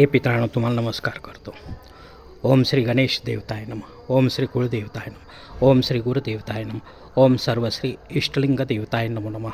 हे पितरांनो तुम्हाला नमस्कार करतो. ओम श्री गणेश देवताय नम ओम श्री कुळदेवताय नम ओम श्री गुरुदेवताय नम ओम सर्वश्री इष्टलिंग देवताय नमो नमः.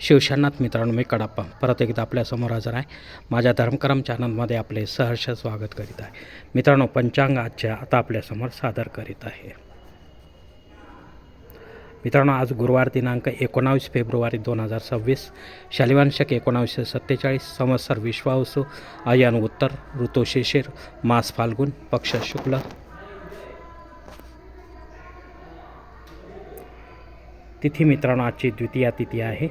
शिवशरणात मित्रांनो मी कडाप्पा. परत एकदा आपल्यासमोर हजर आहे. माझ्या धर्मकरम चॅनलमध्ये आपले सहर्ष स्वागत करीत आहे. मित्रांनो पंचांग आजच्या आता आपल्यासमोर सादर करीत आहे. मित्रांनो आज गुरुवार दिनांक एकोणावीस फेब्रुवारी दोन हजार सव्वीस. शालिवांशक एकोणावीसशे सत्तेचाळीस संवत्सर विश्वावसू अयन उत्तर ऋतू शिशिर मास फाल्गुन पक्ष शुक्ल. तिथी मित्रांनो आजची द्वितीया तिथी आहे.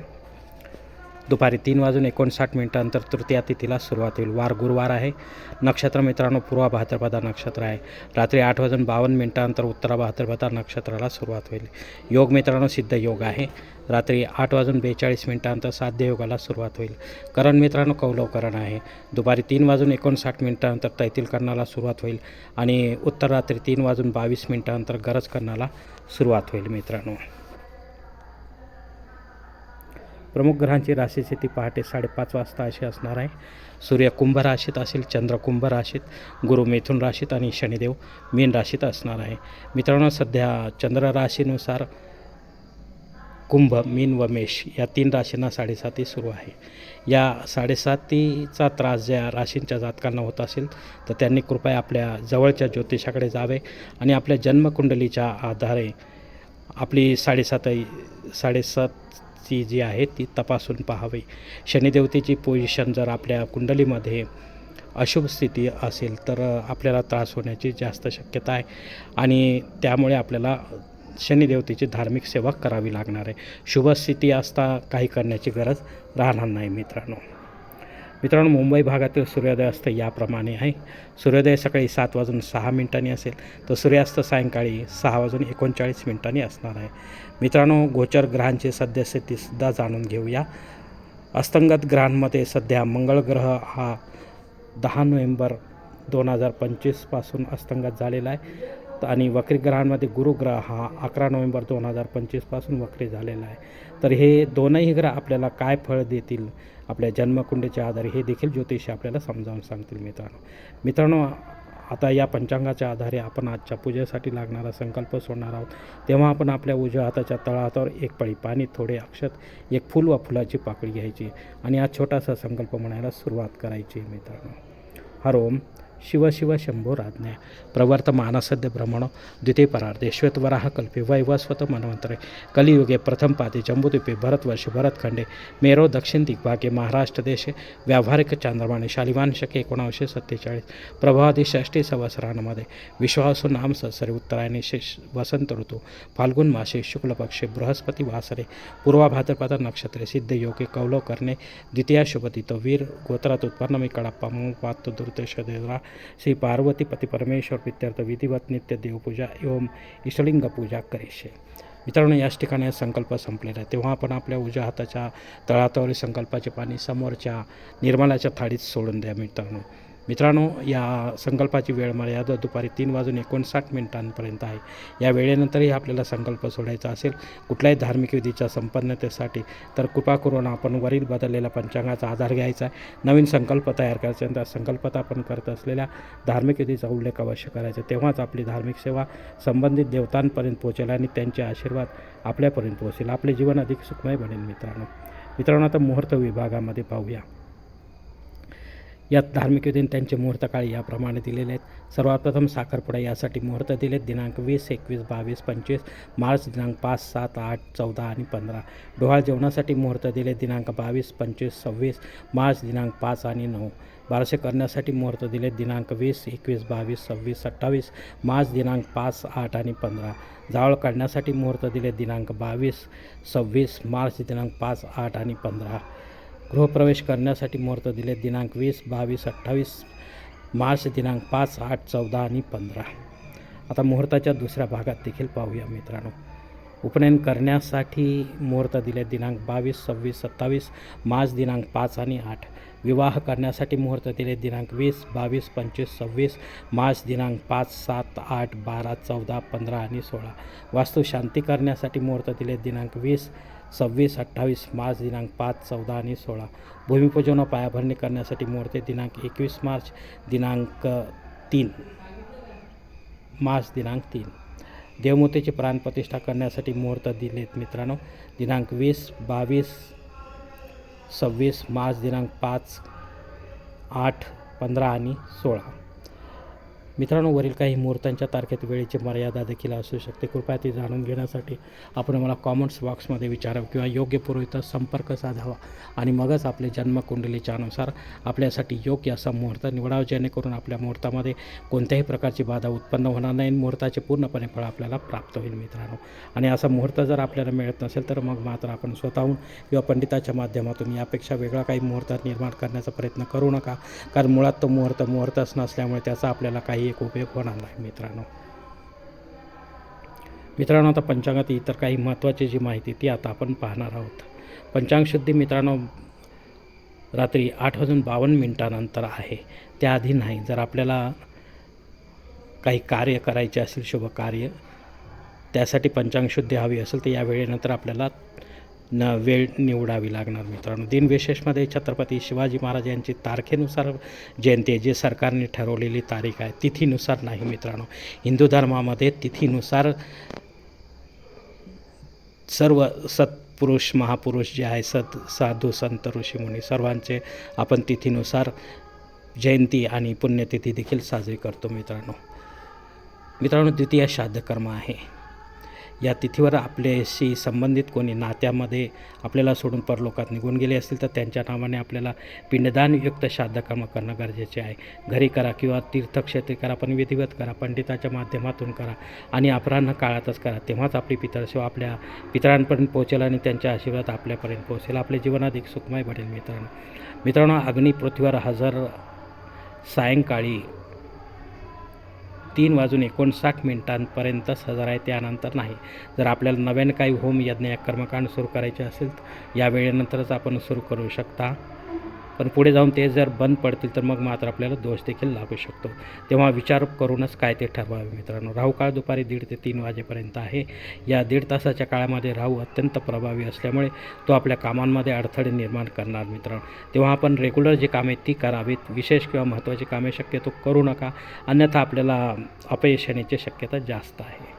दुपारी तीन वाजून एकोणसाठ मिनिटांनंतर तृतीया तिथीला सुरुवात होईल. वार गुरुवार आहे. नक्षत्र मित्रांनो पूर्वा भाद्रपदा नक्षत्र आहे. रात्री आठ वाजून बावन्न मिनिटांनंतर उत्तरा भाद्रपदा नक्षत्राला सुरुवात होईल. योग मित्रांनो सिद्ध योग आहे. रात्री आठ वाजून बेचाळीस मिनिटांनंतर साध्य योगाला सुरुवात होईल. करण मित्रांनो कौलवकरण आहे. दुपारी तीन वाजून एकोणसाठ मिनिटांनंतर तैतील करणाला सुरुवात होईल आणि उत्तर रात्री तीन वाजून बावीस मिनिटांनंतर गरज करणाला सुरुवात होईल मित्रांनो. प्रमुख ग्रहांची राशीस्थिती पहाटे साडेपाच वाजता अशी असणार आहे. सूर्य कुंभ राशीत असेल चंद्र कुंभ राशीत गुरु मिथुन राशीत आणि शनिदेव मीन राशीत असणार आहे. मित्रांनो सध्या चंद्र राशीनुसार कुंभ मीन व मेष या तीन राशींना साडेसाती सुरू आहे. या साडेसातीचा त्रास ज्या राशींच्या जातकांना होत असेल तर त्यांनी कृपया आपल्या जवळच्या ज्योतिषाकडे जावे आणि आपल्या जन्मकुंडलीच्या आधारे आपली साडेसात ती जी आहे ती तपासून पाहावी. शनिदेवतेची पोझिशन जर आपल्या कुंडलीमध्ये अशुभ स्थिती असेल तर आपल्याला त्रास होण्याची जास्त शक्यता आहे. आणि त्यामुळे आपल्याला शनिदेवतेची धार्मिक सेवा करावी लागणार आहे. शुभ स्थिती असता काही करण्याची गरज राहणार नाही मित्रांनो. मित्रांनो मुंबई भागातील सूर्योदय असतं याप्रमाणे आहे. सूर्योदय सकाळी सात वाजून सहा मिनिटांनी असेल तर सूर्यास्त सायंकाळी सहा वाजून एकोणचाळीस मिनिटांनी असणार आहे. मित्रांनो गोचर ग्रहांची सद्यस्थितीसुद्धा जाणून घेऊया. अस्तंगत ग्रहांमध्ये सध्या मंगळ ग्रह हा दहा नोव्हेंबर दोन हजार पंचवीसपासून अस्तंगत झालेला आहे. आणि वक्री ग्रहांमध्ये गुरुग्रह हा अकरा नोव्हेंबर दोन हजार पंचवीसपासून वक्री झालेला आहे. तर हे दोनही ग्रह आपल्याला काय फळ देतील आपल्या जन्मकुंडीच्या आधारे हे देखील ज्योतिषी आपल्याला समजावून सांगतील मित्रांनो. मित्रांनो आता या पंचांगाच्या आधारे आपण आजच्या पूजेसाठी लागणारा संकल्प सोडणार आहोत. तेव्हा आपण आपल्या उजव्या हाताच्या तळहातावर एक पळी पाणी थोडे अक्षत एक फूल व फुलाची पाकळी घ्यायची आणि हा छोटासा संकल्प म्हणायला सुरुवात करायची मित्रांनो. हर ओम. शिव शिव शंभो राज्ञा। प्रवर्तमानसद्य भ्रमण द्वितीय परार्धे श्वेतवराह कल्पे वैवस्वत मनवंतरे कलियुगे प्रथम पादे जम्बूद्वीपे भरतवर्षे भरतखंडे मेरो दक्षिण दिग्भागे महाराष्ट्र देशे व्यावहारिक चांद्रमाने शालिवान शके एकोणावीसशे सत्तेचाळीस। प्रभादी षष्टी संवत्सरांमध्ये विश्वासू नाम ससरे उत्तरायणी शेष वसंत ऋतू। फाल्गुन मासे शुक्लपक्षे बृहस्पती वासरे। पूर्वा भाद्रपद नक्षत्रे सिद्ध योगे कौलो करणे। द्वितीया शुभदित वीर गोत्रात उत्पन्न मी कडाप्पा दुर्देश पात्र दुर्देश देवरा श्री पार्वती पती परमेश्वर प्रित्यर्थ विधिवत नित्य देवपूजा एवं इष्टलिंग पूजा करीशे मित्रांनो याच ठिकाणी हा संकल्प संपलेला आहे तेव्हा आपण आपल्या उजव्या हाताच्या तळहातावरील संकल्पाचे पाणी समोरच्या निर्मलाच्या थाळीत सोडून द्या मित्रांनो मित्रांनो या संकल्पाची वेळ मर्यादा दुपारी तीन वाजून एकोणसाठ मिनिटांपर्यंत आहे. या वेळेनंतरही आपल्याला संकल्प सोडायचा असेल कुठल्याही धार्मिक विधीच्या संपन्नतेसाठी तर कृपा करून आपण वरील बदललेल्या पंचांगाचा आधार घ्यायचा आहे. नवीन संकल्प तयार करायचा आणि त्या संकल्पात आपण करत असलेल्या धार्मिक विधीचा उल्लेख अवश्य करायचा. तेव्हाच आपली धार्मिक सेवा संबंधित देवतांपर्यंत पोहोचेल आणि त्यांचे आशीर्वाद आपल्यापर्यंत पोहोचेल. आपले जीवन अधिक सुखमय बनेल मित्रांनो. मित्रांनो आता मुहूर्त विभागामध्ये पाहूया. यात धार्मिक विधीन त्यांचे मुहूर्तकाळ याप्रमाणे दिलेले आहेत. सर्वात प्रथम साखरपुडा यासाठी मुहूर्त दिलेत दिनांक वीस एकवीस बावीस पंचवीस मार्च दिनांक पाच सात आठ चौदा आणि पंधरा. डोहाळ जेवणासाठी मुहूर्त दिले. दिनांक बावीस पंचवीस सव्वीस मार्च दिनांक पाच आणि नऊ. बारसे करण्यासाठी मुहूर्त दिले. दिनांक वीस एकवीस बावीस सव्वीस अठ्ठावीस मार्च दिनांक पाच आठ आणि पंधरा. जावळ काढण्यासाठी मुहूर्त दिले. दिनांक बावीस सव्वीस मार्च दिनांक पाच आठ आणि पंधरा. गृहप्रवेश करण्यासाठी मुहूर्त दिले. दिनांक वीस बावीस अठ्ठावीस मार्च दिनांक पाच आठ चौदा आणि पंधरा. आता मुहूर्ताच्या दुसऱ्या भागात देखील पाहूया मित्रांनो. उपनयन करण्यासाठी मुहूर्त दिले. दिनांक बावीस सव्वीस सत्तावीस मार्च दिनांक पाच आणि आठ. विवाह करण्यासाठी मुहूर्त दिले. दिनांक वीस बावीस पंचवीस सव्वीस मार्च दिनांक पाच सात आठ बारा चौदा पंधरा आणि सोळा. वास्तुशांती करण्यासाठी मुहूर्त दिले. दिनांक वीस सव्वीस अठ्ठावीस मार्च दिनांक पाच चौदा आणि सोळा. भूमिपूजन व पायाभरणी करण्यासाठी मुहूर्त दिनांक एकवीस मार्च दिनांक तीन. मार्च दिनांक तीन. देवमूर्तीची प्राणप्रतिष्ठा करण्यासाठी मुहूर्त दिलेत मित्रांनो. दिनांक वीस बावीस सव्वीस मार्च दिनांक पाच आठ पंधरा आणि सोळा. मित्रांनो वरील काही मुहूर्तांच्या तारखेत वेळेची मर्यादा देखील असू शकते. कृपया ती जाणून घेण्यासाठी आपण मला कॉमेंट्स बॉक्समध्ये विचारावं किंवा योग्य पुरोहित संपर्क साधावा आणि मगच आपले जन्मकुंडलीच्या अनुसार आपल्यासाठी योग्य असा मुहूर्त निवडावा जेणेकरून आपल्या मुहूर्तामध्ये कोणत्याही प्रकारची बाधा उत्पन्न होणार नाही मुहूर्ताचे पूर्णपणे फळ आपल्याला प्राप्त होईल मित्रांनो. आणि असा मुहूर्त जर आपल्याला मिळत नसेल तर मग मात्र आपण स्वतःहून किंवा पंडिताच्या माध्यमातून यापेक्षा वेगळा काही मुहूर्त निर्माण करण्याचा प्रयत्न करू नका. कारण मुळात तो मुहूर्त मुहूर्तच नसल्यामुळे त्याचा आपल्याला काही एक उपयोग होणार नाही मित्रांनो. मित्रांनो आता पंचांगात इतर काही महत्त्वाची जी माहिती ती आता आपण पाहणार आहोत. पंचांग शुद्धी मित्रांनो रात्री आठ वाजून बावन्न मिनिटानंतर आहे. त्याआधी नाही जर आपल्याला काही कार्य करायचे असेल शुभ कार्य त्यासाठी पंचांग शुद्धी हवी असेल तर या वेळेनंतर आपल्याला न वेळ निवडावी लागणार मित्रांनो. दिनविशेषमध्ये छत्रपती शिवाजी महाराज यांची तारखेनुसार जयंती आहे जे सरकारने ठरवलेली तारीख आहे. तिथीनुसार नाही मित्रांनो. हिंदू धर्मामध्ये तिथीनुसार सर्व सत्पुरुष महापुरुष जे आहे सत साधू संत ऋषीमुनी सर्वांचे आपण तिथीनुसार जयंती आणि पुण्यतिथी देखील साजरी करतो मित्रांनो. मित्रांनो द्वितीय श्राद्धकर्म आहे. या तिथीवर आपल्याशी संबंधित कोणी नात्यामध्ये आपल्याला सोडून परलोकात निघून गेले असतील तर त्यांच्या नावाने आपल्याला पिंडदानयुक्त श्राद्धकर्म करणं गरजेचे आहे. घरी करा किंवा तीर्थक्षेत्री करा पण विधिवत करा पंडिताच्या माध्यमातून करा आणि अपराह्न काळातच करा. तेव्हाच आपली पितरसेवा आपल्या पितरांपर्यंत पोहोचेल आणि त्यांच्या आशीर्वाद आपल्यापर्यंत पोहोचेल. आपले जीवन अधिक सुखमय बनेल मित्रांनो. मित्रांनो अग्नी पृथ्वीवर हजर सायंकाळी तीन वाजून एकोणसाठ मिनिटांपर्यंत हजर आहे त्यानंतर नाही. जर आपल्याला नव्याने काही होम यज्ञ या कर्मकांड सुरू करायचे असेल या वेळेनंतरच आपण सुरू करू शकता. पण पुढे जाऊन ते जर बंद पडतील तर मग मात्र आपल्याला दोष देखील लागू शकतो. तेव्हा विचार करूनच काय ते ठरवावे मित्रांनो. राहू काळ दुपारी दीड ते तीन वाजेपर्यंत आहे. या दीड तासाच्या काळामध्ये राहू अत्यंत प्रभावी असल्यामुळे तो आपल्या कामांमध्ये अडथळे निर्माण करणार मित्रांनो. तेव्हा आपण रेग्युलर जी कामे ती करावीत. विशेष किंवा महत्त्वाची कामे शक्यतो करू नका. अन्यथा आपल्याला अपयश येण्याची शक्यता जास्त आहे.